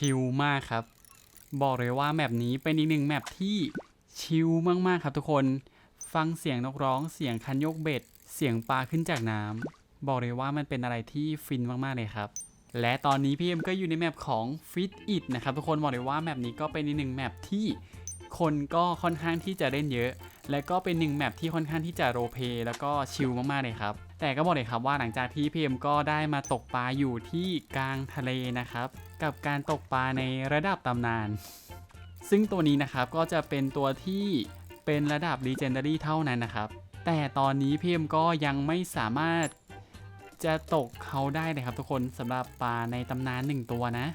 ชิลมากครับ บอกเลยว่าแมปนี้เป็นอีกหนึ่งแมปที่ชิลมากๆครับทุกคน ฟังเสียงนกร้อง เสียงคันโยกเบ็ด เสียงปลาขึ้นจากน้ำ บอกเลยว่ามันเป็นอะไรที่ฟินมากๆเลยครับ และตอนนี้พี่เอ็มก็อยู่ในแมปของ Fit It นะครับทุกคนบอกเลยว่าแมปนี้ก็เป็นอีกหนึ่งแมปที่คนก็ค่อนข้างที่จะเล่นเยอะ และก็เป็นหนึ่งแมปที่ค่อนข้างที่จะโรเพลย์แล้วก็ชิลมากๆเลยครับ แต่ก็บอกเลยครับว่าหลังจากที่พี่เอ็มก็ได้มาตกปลาอยู่ที่กลางทะเลนะครับ กับการตกปลาในระดับตำนาน ซึ่งตัวนี้นะครับก็จะเป็นตัวที่เป็นระดับ Legendary เท่านั้นนะครับ แต่ตอนนี้พีเอ็มก็ยังไม่สามารถจะตกเขาได้เลยครับทุกคนสำหรับปลาในตำนานหนึ่งตัวนะ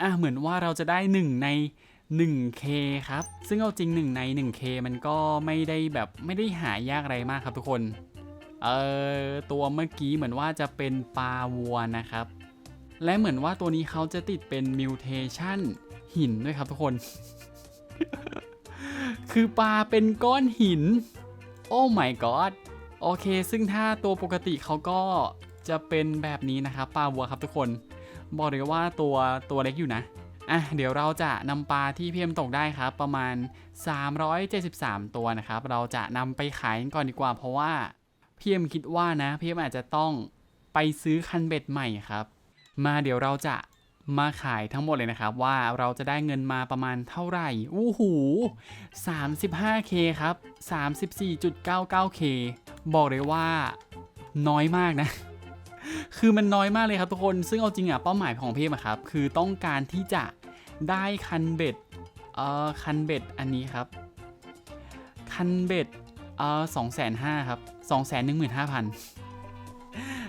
อะเหมือนว่าเราจะได้หนึ่งใน 1K ครับ ซึ่งเอาจริง1ใน 1K มันก็ไม่ได้แบบไม่ได้หายากอะไรมากครับทุกคน เอ่อตัวเมื่อกี้เหมือนว่าจะเป็นปลาวัวนะครับ และเหมือนว่าตัวนี้เขาจะติดเป็นมิวเทชันหินด้วยครับทุกคน คือปลาเป็นก้อนหิน โอ้ my god โอเค ซึ่งถ้าตัวปกติเขาก็จะเป็นแบบนี้นะครับปลาวัวครับทุกคน บอกเลยว่าตัวตัวเล็กอยู่นะอะเดี๋ยวเราจะนำปลาที่พี่เอ็มตกได้ครับ ประมาณ 373 ตัวนะครับ เราจะนำไปขายก่อนดีกว่า เพราะว่าพี่เอ็มคิดว่านะพี่เอ็มอาจจะต้องไปซื้อคันเบ็ดใหม่ครับ มาเดี๋ยวเราจะมาขายทั้งหมดเลยนะครับ ว่าเราจะได้เงินมาประมาณเท่าไหร่อู้หู 35k ครับ 34.99k บอกเลยว่าน้อยมากนะ คือมันน้อยมากเลยครับทุกคน ซึ่งเอาจริงอะเป้าหมายของพี่อะครับ คือต้องการที่จะได้คันเบ็ด เอ่อ คันเบ็ดอันนี้ครับ คันเบ็ด เอ่อสองแสนห้าครับสองแสนหนึ่งหมื่นห้าพัน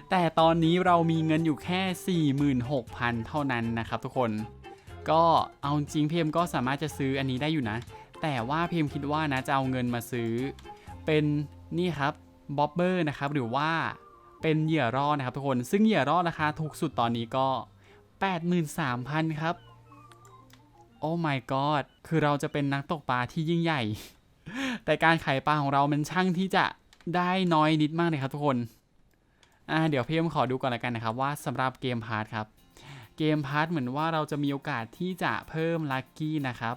แต่ตอนนี้เรามีเงินอยู่แค่ 46,000 เท่านั้นนะครับทุกคน ก็เอาจริงพีเอ็มก็สามารถจะซื้ออันนี้ได้อยู่นะ แต่ว่าพีเอ็มคิดว่านะจะเอาเงินมาซื้อ เป็นนี่ครับบ๊อบเบอร์นะครับหรือว่าเป็นเหยื่อรอดนะครับทุกคน ซึ่งเหยื่อรอดราคาถูกสุดตอนนี้ก็ 83,000 ครับ โอ้ my god คือเราจะเป็นนักตกปลาที่ยิ่งใหญ่ แต่การขายปลาของเรามันช่างที่จะได้น้อยนิดมากเลยครับทุกคน อ่าเดี๋ยวพี่เอ็มขอดูก่อนละกันนะครับว่าสำหรับเกมพาร์ทครับเกมพาร์ทเหมือนว่าเราจะมีโอกาสที่จะเพิ่มลัคกี้นะครับ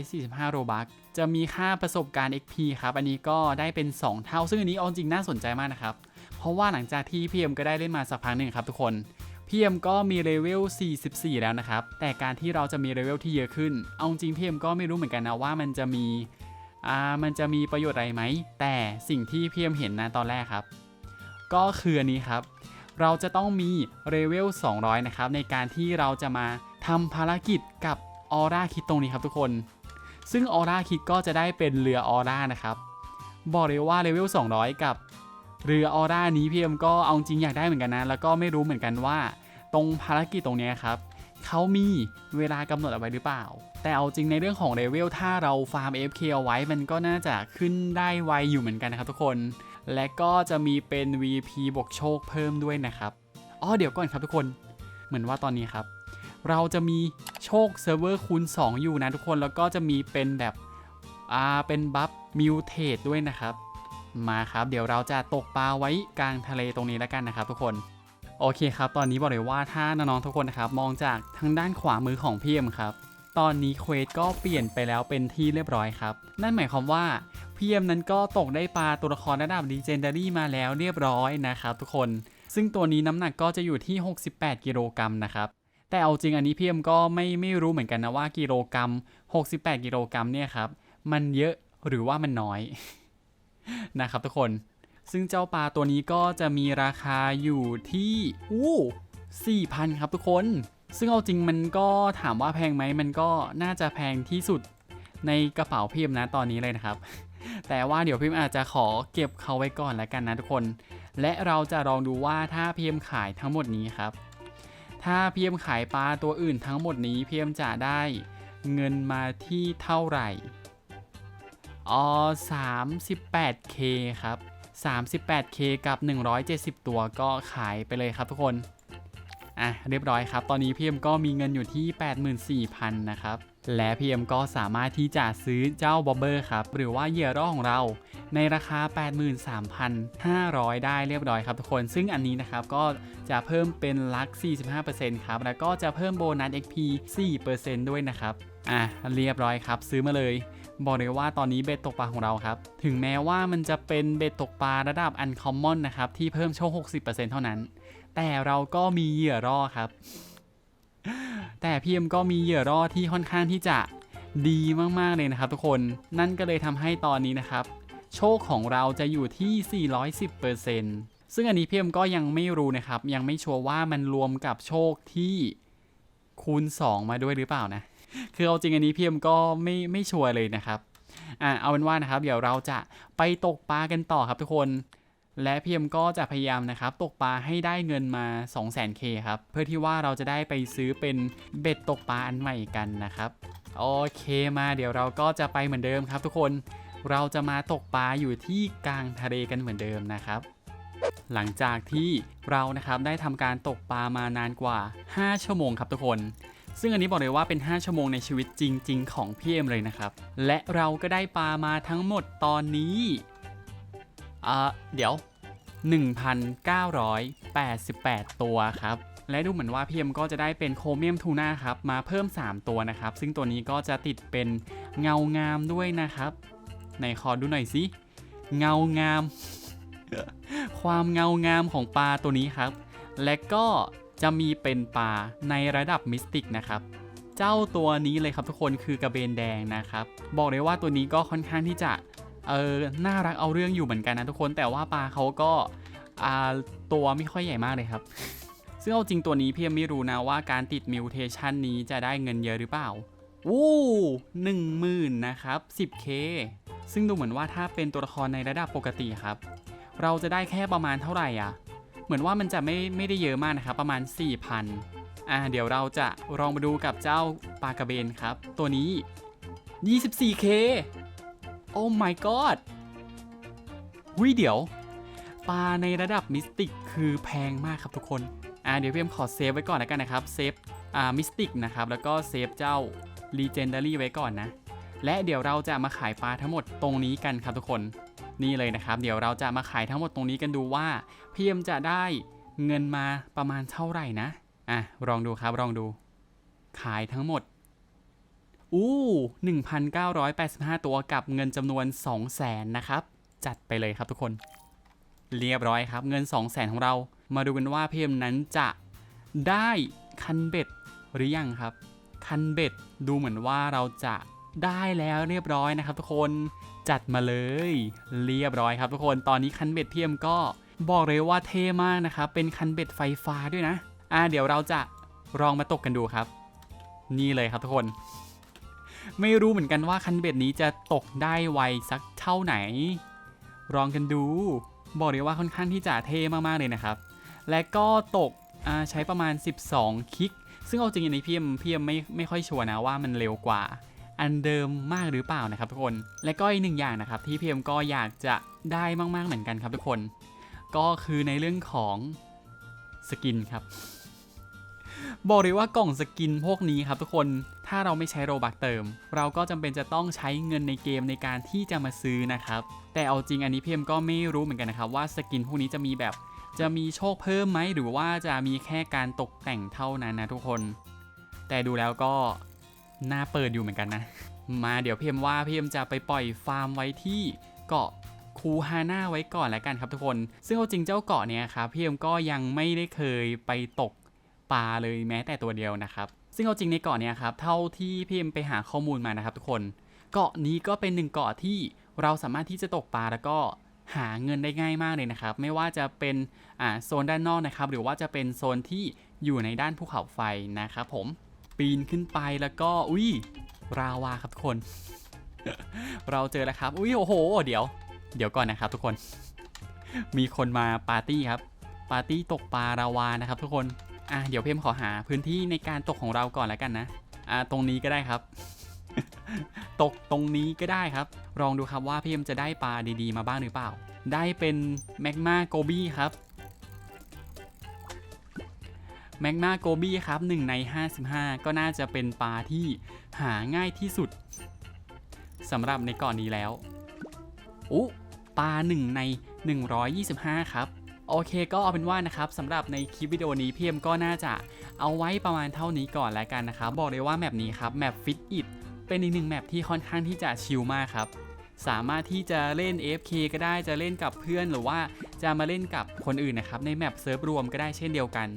245 โรบัคจะมีค่าประสบการณ์ XP ครับ อันนี้ก็ได้เป็น 2 เท่า ซึ่งอันนี้เอาจริงน่าสนใจมากนะครับ เพราะว่าหลังจากที่พี่เอ็มก็ได้เล่นมาสักพักหนึ่งครับทุกคนพี่เอ็มก็มีเลเวล 44 แล้วนะครับ แต่การที่เราจะมีเลเวลที่เยอะขึ้น เอาจริงพี่เอ็มก็ไม่รู้เหมือนกันนะว่ามันจะมี อ่า มันจะมีประโยชน์อะไรไหม แต่สิ่งที่พี่เอ็มเห็นนะตอนแรกครับ ก็คืออันนี้ครับ เราจะต้องมีเลเวล 200 นะครับ ในการที่เราจะมาทำภารกิจกับออร่าคิดตรงนี้ครับทุกคน ซึ่งออร่าคิดก็จะได้เป็นเรือออร่านะครับ บอกเลยว่าเลเวล 200 กับเรือออร่านี้พี่เอ็มก็เอาจริงอยากได้เหมือนกันนะ แล้วก็ไม่รู้เหมือนกันว่า ตรงภารกิจตรงนี้ครับเขามีเวลากำหนดเอาไว้หรือเปล่า แต่เอาจริงในเรื่องของเลเวลถ้าเราฟาร์ม FK เอาไว้มันก็น่าจะขึ้นได้ไวอยู่เหมือนกันนะครับทุกคน และก็จะมีเป็น VP บวกโชคเพิ่มด้วยนะครับอ๋อเดี๋ยวก่อนครับทุกคนเหมือนว่าตอนนี้ครับ เราจะมีโชคเซิร์ฟเวอร์คูณ2 อยู่นะทุกคนแล้วก็จะมีเป็นแบบอ่าเป็นบัฟมิวเทดด้วยนะครับ มาครับเดี๋ยวเราจะตกปลาไว้กลางทะเลตรงนี้แล้วกันนะครับ ทุกคนโอเคครับ ตอนนี้บอกเลยว่าถ้าน้องๆทุกคนนะครับ มองจากทางด้านขวามือของพี่เอ็มครับ ตอนนี้เควสก็เปลี่ยนไปแล้วเป็นที่เรียบร้อยครับ นั่นหมายความว่าพีเอ็มนั้นก็ตกได้ปลาตัวละครระดับ Legendary มาแล้วเรียบร้อยนะครับทุกคน ซึ่งตัวนี้น้ำหนักก็จะอยู่ที่ 68 กิโลกรัมนะครับ แต่เอาจริงอันนี้พีเอ็มก็ไม่ไม่รู้เหมือนกันนะว่ากิโลกรัม 68 กิโลกรัมเนี่ยครับ มันเยอะหรือว่ามันน้อยนะครับทุกคน ซึ่งเจ้าปลาตัวนี้ก็จะมีราคาอยู่ที่อู้4,000 ครับทุกคน ซึ่งเอาจริงมันก็ถามว่าแพงไหมมันก็น่าจะแพงที่สุดในกระเป๋าพี่เอ็มนะตอนนี้เลยนะครับ แต่ว่าเดี๋ยวพี่เอ็มอาจจะขอเก็บเขาไว้ก่อนแล้วกันนะทุกคน และเราจะลองดูว่าถ้าพี่เอ็มขายทั้งหมดนี้ครับ ถ้าพี่เอ็มขายปลาตัวอื่นทั้งหมดนี้พี่เอ็มจะได้เงินมาที่เท่าไหร่อ๋อ 38k ครับ 38k กับ 170 ตัวก็ขายไปเลยครับทุกคน อะเรียบร้อยครับ ตอนนี้พี่เอ็มก็มีเงินอยู่ที่ 84,000 นะครับ และพี่เอ็มก็สามารถที่จะซื้อเจ้าบอบเบอร์ครับ หรือว่าเหยื่อร่อของเราในราคา 83,500 ได้เรียบร้อยครับทุกคน ซึ่งอันนี้นะครับก็จะเพิ่มเป็นลัก 45%ครับ แล้วก็จะเพิ่มโบนัส XP 4%ด้วยนะครับอะเรียบร้อยครับ ซื้อมาเลย บอกเลยว่าตอนนี้เบ็ดตกปลาของเราครับ ถึงแม้ว่ามันจะเป็นเบ็ดตกปลาระดับ Uncommon นะครับที่เพิ่มโชค 60%เท่านั้น แต่เราก็มีเหยื่อร่อครับ แต่พี่เอ็มก็มีเหยื่อร่อที่ค่อนข้างที่จะดีมากๆเลยนะครับ ทุกคนนั่นก็เลยทำให้ตอนนี้นะครับ โชคของเราจะอยู่ที่ 410%ซึ่งอันนี้พี่เอ็มก็ยังไม่รู้นะครับ ยังไม่ชัวร์ว่ามันรวมกับโชคที่คูณ 2 มาด้วยหรือเปล่านะ คือเอาจริงอันนี้พี่เอ็มก็ไม่ไม่ชัวร์เลยนะครับอ่าเอาเป็นว่านะครับ เดี๋ยวเราจะไปตกปลากันต่อครับทุกคน และพีเอ็มก็จะพยายามนะครับตกปลาให้ได้เงินมา 2 0 0 0 0 0 k ครับ เพื่อที่ว่าเราจะได้ไปซื้อเป็นเบ็ดตกปลาอันใหม่กันนะครับ โอเคมาเดี๋ยวเราก็จะไปเหมือนเดิมครับทุกคนเราจะมาตกปลาอยู่ที่กลางทะเลกันเหมือนเดิมนะครับ หลังจากที่เรานะครับได้ทำการตกปลามานานกว่า 5 ชั่วโมงครับทุกคน ซึ่งอันนี้บอกเลยว่าเป็น 5 ชั่วโมงในชีวิตจริง ๆ ของพี่เอ็มเลยนะครับ และเราก็ได้ปลามาทั้งหมดตอนนี้ อ่าเดี๋ยว 1,988 ตัวครับ และดูเหมือนว่าพีเอ็มก็จะได้เป็นโครเมียมทูน่าครับ มาเพิ่ม 3 ตัวนะครับ ซึ่งตัวนี้ก็จะติดเป็นเงางามด้วยนะครับไหนขอดูหน่อยสิ เงางาม ความเงางามของปลาตัวนี้ครับ และก็จะมีเป็นปลาในระดับมิสติกนะครับเจ้าตัวนี้เลยครับทุกคนคือกระเบนแดงนะครับ บอกเลยว่าตัวนี้ก็ค่อนข้างที่จะ เออน่ารักเอาเรื่องอยู่เหมือนกันนะทุกคนแต่ว่าปลาเขาก็อ่าตัวไม่ค่อยใหญ่มากเลยครับ ซึ่งเอาจริงตัวนี้พี่ยังไม่รู้นะว่าการติดมิวเทชันนี้จะได้เงินเยอะหรือเปล่าวู้หนึ่งหมื่นนะครับ 10k ซึ่งดูเหมือนว่าถ้าเป็นตัวละครในระดับปกติครับ เราจะได้แค่ประมาณเท่าไหร่อะ เหมือนว่ามันจะไม่ไม่ได้เยอะมากนะครับ ประมาณ 4,000อ่าเดี๋ยวเราจะลองมาดูกับเจ้าปลากระเบนครับ ตัวนี้ 24k โอ้ my god วิเดี๋ยว ปลาในระดับมิสติกคือแพงมากครับทุกคน อ่าเดี๋ยวพี่เอ็มขอเซฟไว้ก่อนแล้วกันนะครับ เซฟ อ่ามิสติกนะครับ แล้วก็เซฟเจ้า Legendary ไว้ก่อนนะ และเดี๋ยวเราจะมาขายปลาทั้งหมดตรงนี้กันครับทุกคน นี่เลยนะครับ เดี๋ยวเราจะมาขายทั้งหมดตรงนี้กันดูว่าพี่เอ็มจะได้เงินมาประมาณเท่าไหร่นะ อะลองดูครับลองดู ขายทั้งหมด อู้1,985 ตัวกับเงินจำนวน 200,000นะครับ จัดไปเลยครับทุกคน เรียบร้อยครับ เงิน 200,000 ของเรา มาดูกันว่าพี่เอ็มนั้นจะได้คันเบ็ดหรือยังครับ คันเบ็ดดูเหมือนว่าเราจะได้แล้วเรียบร้อยนะครับ ทุกคนจัดมาเลย เรียบร้อยครับทุกคนตอนนี้คันเบ็ดเพี่เอ็มก็บอกเลยว่าเท่มากนะครับ เป็นคันเบ็ดไฟฟ้าด้วยนะ อ่าเดี๋ยวเราจะลองมาตกกันดูครับ นี่เลยครับทุกคน ไม่รู้เหมือนกันว่าคันเบ็ดนี้จะตกได้ไวสักเท่าไหน ลองกันดู บอกเลยว่าค่อนข้างที่จะเท่มากๆเลยนะครับ และก็ตกใช้ประมาณ 12คลิก ซึ่งเอาจริงๆในพี่เอ็มพี่เอ็มไม่ไม่ค่อยชัวร์นะว่ามันเร็วกว่า อันเดิมมากหรือเปล่านะครับทุกคน และก็อีกหนึ่งอย่างนะครับที่พี่เอ็มก็อยากจะได้มากๆเหมือนกันครับทุกคน ก็คือในเรื่องของสกินครับบอกเลยว่ากล่องสกินพวกนี้ครับทุกคน ถ้าเราไม่ใช้โรบักเติม เราก็จำเป็นจะต้องใช้เงินในเกมในการที่จะมาซื้อนะครับ แต่เอาจริงอันนี้พี่เอ็มก็ไม่รู้เหมือนกันนะครับ ว่าสกินพวกนี้จะมีแบบจะมีโชคเพิ่มไหมหรือว่าจะมีแค่การตกแต่งเท่านั้นนะทุกคน แต่ดูแล้วก็น่าเปิดอยู่เหมือนกันนะ มาเดี๋ยวเพี่เอ็มว่าเพี่เอ็มจะไปปล่อยฟาร์มไว้ที่เกาะคูฮาน่าไว้ก่อนแล้วกันครับทุกคน ซึ่งเอาจริงเจ้าเกาะเนี้ยครับเพี่เอ็มก็ยังไม่ได้เคยไปตกปลาเลยแม้แต่ตัวเดียวนะครับ ซึ่งเอาจริงในเกาะเนี้ยครับเท่าที่พี่เอ็มไปหาข้อมูลมานะครับทุกคน เกาะนี้ก็เป็นหนึ่งเกาะที่เราสามารถที่จะตกปลาแล้วก็หาเงินได้ง่ายมากเลยนะครับ ไม่ว่าจะเป็นอ่าโซนด้านนอกนะครับ หรือว่าจะเป็นโซนที่อยู่ในด้านภูเขาไฟนะครับผมปีนขึ้นไปแล้วก็อุ้ยราวาครับทุกคน เราเจอแล้วครับอุ้ยโอ้โห เดี๋ยว เดี๋ยวก่อนนะครับทุกคน มีคนมาปาร์ตี้ครับ ปาร์ตี้ตกปลาราวานะครับ ทุกคน อะเดี๋ยวเพมขอหาพื้นที่ในการตกของเราก่อนแล้วกันนะอะตรงนี้ก็ได้ครับ ตกตรงนี้ก็ได้ครับ ลองดูครับว่าพี่เอ็มจะได้ปลาดีๆ มาบ้างหรือเปล่า ได้เป็นแมกมาโกบี้ครับแมกมาโกบี้ครับ1ใน 55 ก็น่าจะเป็นปลาที่หาง่ายที่สุดสำหรับในก่อนนี้แล้วอุ๊ปลา 1 ใน 125 ครับ โอเคก็เอาเป็นว่านะครับสำหรับในคลิปวิดีโอนี้พี่เอ็มก็น่าจะเอาไว้ประมาณเท่านี้ก่อนแล้วกันนะครับ บอกเลยว่าแมปนี้ครับแมปฟิตอิดเป็นอีกหนึ่งแมปที่ค่อนข้างที่จะชิลมากครับสามารถที่จะเล่น AFK ก็ได้จะเล่นกับเพื่อนหรือว่า จะมาเล่นกับคนอื่นนะครับในแมปเซิร์ฟรวมก็ได้เช่นเดียวกัน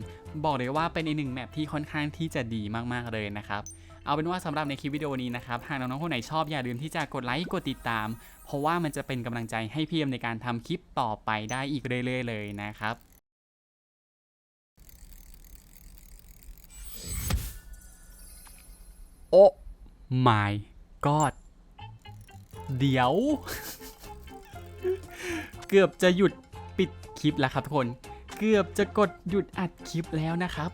บอกเลยว่าเป็นอีกหนึ่งแมปที่ค่อนข้างที่จะดีมากๆเลยนะครับเอาเป็นว่าสำหรับในคลิปวิดีโอนี้นะครับหากน้องๆคนไหนชอบอย่าลืมที่จะกดไลค์กดติดตาม เพราะว่ามันจะเป็นกำลังใจให้พี่เอ็มในการทำคลิปต่อไปได้อีกเรื่อยๆ เลยนะครับโอ้ my god เดี๋ยว เกือบจะหยุด ปิดคลิปแล้วครับทุกคน เกือบจะกดหยุดอัดคลิปแล้วนะครับ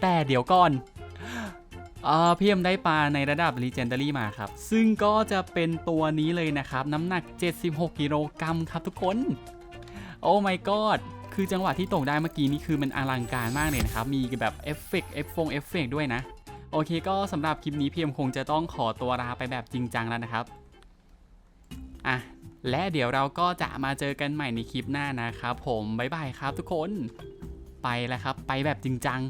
แต่เดี๋ยวก่อนเออพี่เอ็มได้ปลาในระดับ Legendary มาครับ ซึ่งก็จะเป็นตัวนี้เลยนะครับ น้ำหนัก 76 กิโลกรัมครับทุกคน โอ้ my god คือจังหวะที่ตกได้เมื่อกี้นี่คือมันอลังการมากเลยนะครับ มีแบบเอฟเฟกต์เอฟฟงเอฟเฟกด้วยนะ โอเคก็สำหรับคลิปนี้พี่เอ็มคงจะต้องขอตัวลาไปแบบจริงจังแล้วนะครับ อะ และเดี๋ยวเราก็จะมาเจอกันใหม่ในคลิปหน้านะครับผมบ๊ายบายครับทุกคน ไปแล้วครับ ไปแบบจริงจัง